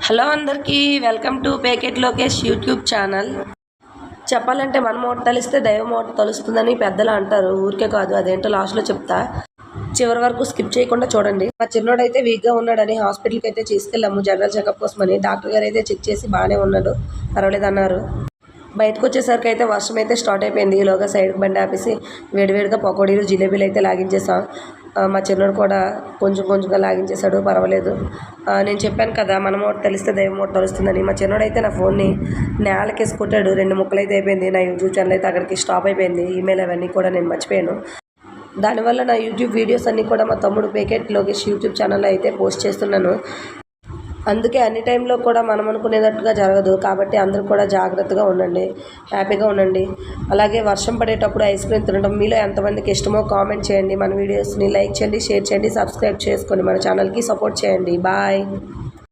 Hello అందరికీ welcome to packet Lokesh YouTube channel. చెప్పాలంటే మన మూట తలిస్తే దైవ మూట తలుస్తుందని పెద్దలు అంటారు. ఊరికే కాదు అదేంటో లాస్ట్లో చెప్తా. చివరి వరకు స్కిప్ చేయకుండా చూడండి. మా చిన్నోడైతే వీక్గా ఉన్నాడని హాస్పిటల్కి అయితే తీసుకెళ్ళాము. జనరల్ చెకప్ కోసమని. డాక్టర్ గారు అయితే చెక్ చేసి బాగానే ఉన్నాడు. పర్వాలేదు అన్నారు. బయటకు వచ్చేసరికి అయితే వర్షం అయితే స్టార్ట్ అయిపోయింది. ఈలోగా సైడ్కి బండి ఆపేసి వేడివేడిగా పకోడీలు జిలేబీలు అయితే లాగించేసాం. మా చిన్నోడు కూడా కొంచెం కొంచెంగా లాగించేశాడు పర్వాలేదు. నేను చెప్పాను కదా మనమోటి తెలిస్తే దైవం తెలుస్తుందని. మా చిన్నోడు అయితే నా ఫోన్ని నేలకేసి కొట్టాడు. రెండు ముక్కలు అయితే అయిపోయింది. నా యూట్యూబ్ ఛానల్ అయితే అక్కడికి స్టాప్ అయిపోయింది. ఈమెయిల్ అవన్నీ కూడా నేను మర్చిపోయాను. దానివల్ల నా యూట్యూబ్ వీడియోస్ అన్నీ కూడా మా తమ్ముడు పేకెట్ లోకేష్ యూట్యూబ్ ఛానల్లో అయితే పోస్ట్ చేస్తున్నాను. అందుకే అన్ని టైంలో కూడా మనం అనుకునేటట్టుగా జరగదు. కాబట్టి అందరూ కూడా జాగ్రత్తగా ఉండండి. హ్యాపీగా ఉండండి. అలాగే వర్షం పడేటప్పుడు ఐస్ క్రీమ్ తినడం మీలో ఎంతమందికి ఇష్టమో కామెంట్ చేయండి. మన వీడియోస్ని లైక్ చేయండి షేర్ చేయండి సబ్స్క్రైబ్ చేసుకోండి. మన ఛానల్కి సపోర్ట్ చేయండి. బాయ్.